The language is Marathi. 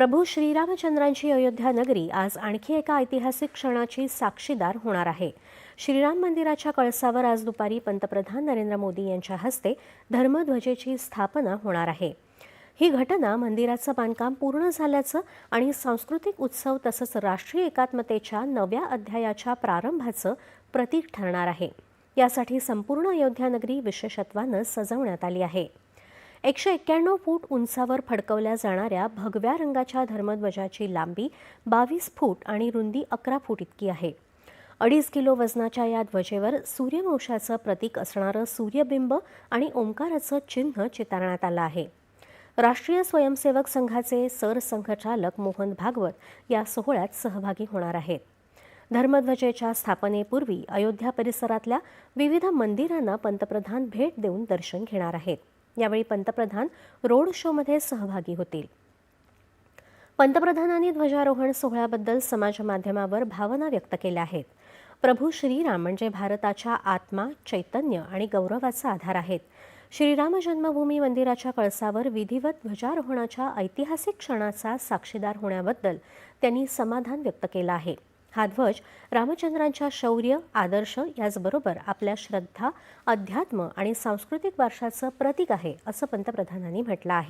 प्रभू श्रीरामचंद्रांची अयोध्या नगरी आज आणखी एका ऐतिहासिक क्षणाची साक्षीदार होणार आहे. श्रीराम मंदिराच्या कळसावर आज दुपारी पंतप्रधान नरेंद्र मोदी यांच्या हस्ते धर्मध्वजेची स्थापना होणार आहे. ही घटना मंदिराचं बांधकाम पूर्ण झाल्याचं आणि सांस्कृतिक उत्सव तसंच राष्ट्रीय एकात्मतेच्या नव्या अध्यायाच्या प्रारंभाचं प्रतीक ठरणार आहे. यासाठी संपूर्ण अयोध्या नगरी विशेषत्वानं सजवण्यात आली आहे. एकशे एक्क्याण्णव फूट उंचावर फडकवल्या जाणाऱ्या भगव्या रंगाच्या धर्मध्वजाची लांबी बावीस फूट आणि रुंदी अकरा फूट इतकी आहे. अडीच किलो वजनाच्या या ध्वजेवर सूर्यवंशाचं प्रतीक असणारं सूर्यबिंब आणि ओंकाराचं चिन्ह चितारण्यात आलं आहे. राष्ट्रीय स्वयंसेवक संघाचे सरसंघचालक मोहन भागवत या सोहळ्यात सहभागी होणार आहेत. धर्मध्वजेच्या स्थापनेपूर्वी अयोध्या परिसरातल्या विविध मंदिरांना पंतप्रधान भेट देऊन दर्शन घेणार आहेत. यावेळी पंतप्रधान रोड शोमध्ये सहभागी होतील. पंतप्रधानांनी ध्वजारोहण सोहळ्याबद्दल समाज माध्यमावर भावना व्यक्त केल्या आहेत. प्रभू श्रीराम म्हणजे भारताच्या आत्मा चैतन्य आणि गौरवाचा आधार आहेत. श्रीराम जन्मभूमी मंदिराच्या कळसावर विधिवत ध्वजारोहणाच्या ऐतिहासिक क्षणाचा साक्षीदार होण्याबद्दल त्यांनी समाधान व्यक्त केलं आहे. हा ध्वज रामचंद्रांच्या शौर्य आदर्श याचबरोबर आपल्या श्रद्धा अध्यात्म आणि सांस्कृतिक वारशाचं प्रतीक आहे असं पंतप्रधानांनी म्हटलं आहे.